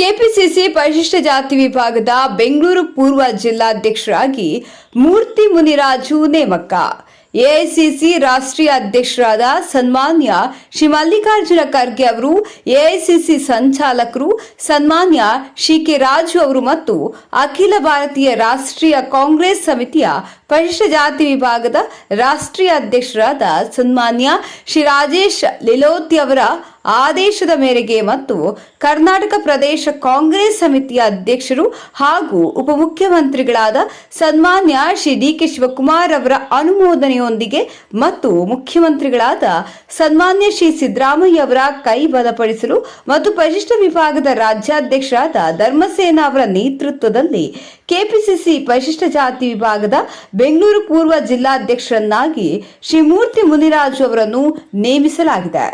KPCC ಪರಿಶಿಷ್ಟ ಜಾತಿ ವಿಭಾಗದ ಬೆಂಗಳೂರು ಪೂರ್ವ ಜಿಲ್ಲಾಧ್ಯಕ್ಷರಾಗಿ ಮೂರ್ತಿ ಮುನಿರಾಜು ನೇಮಕ. ಎಐಸಿಸಿ ರಾಷ್ಟ್ರೀಯ ಅಧ್ಯಕ್ಷರಾದ ಸನ್ಮಾನ್ಯ ಶ್ರೀ ಮಲ್ಲಿಕಾರ್ಜುನ ಖರ್ಗೆ ಅವರು, ಎಐಸಿಸಿ ಸಂಚಾಲಕರು ಸನ್ಮಾನ್ಯ ಶ್ರೀ ಕೆ ರಾಜು ಅವರು ಮತ್ತು ಅಖಿಲ ಭಾರತೀಯ ರಾಷ್ಟ್ರೀಯ ಕಾಂಗ್ರೆಸ್ ಸಮಿತಿಯ ಪರಿಶಿಷ್ಟ ಜಾತಿ ವಿಭಾಗದ ರಾಷ್ಟ್ರೀಯ ಅಧ್ಯಕ್ಷರಾದ ಸನ್ಮಾನ್ಯ ಶ್ರೀ ರಾಜೇಶ್ ಲಿಲೋತಿ ಅವರ ಆದೇಶದ ಮೇರೆಗೆ ಮತ್ತು ಕರ್ನಾಟಕ ಪ್ರದೇಶ ಕಾಂಗ್ರೆಸ್ ಸಮಿತಿಯ ಅಧ್ಯಕ್ಷರು ಹಾಗೂ ಉಪಮುಖ್ಯಮಂತ್ರಿಗಳಾದ ಸನ್ಮಾನ್ಯ ಶ್ರೀ ಡಿ ಕೆ ಶಿವಕುಮಾರ್ ಅವರ ಅನುಮೋದನೆಯೊಂದಿಗೆ ಮತ್ತು ಮುಖ್ಯಮಂತ್ರಿಗಳಾದ ಸನ್ಮಾನ್ಯ ಶ್ರೀ ಸಿದ್ದರಾಮಯ್ಯ ಅವರ ಕೈ ಬಲಪಡಿಸಲು ಮತ್ತು ಪರಿಶಿಷ್ಟ ವಿಭಾಗದ ರಾಜ್ಯಾಧ್ಯಕ್ಷರಾದ ಧರ್ಮಸೇನ ಅವರ ನೇತೃತ್ವದಲ್ಲಿ ಕೆಪಿಸಿಸಿ ಪರಿಶಿಷ್ಟ ಜಾತಿ ವಿಭಾಗದ ಬೆಂಗಳೂರು ಪೂರ್ವ ಜಿಲ್ಲಾಧ್ಯಕ್ಷರನ್ನಾಗಿ ಶ್ರೀಮೂರ್ತಿ ಮುನಿರಾಜು ಅವರನ್ನು ನೇಮಿಸಲಾಗಿದೆ.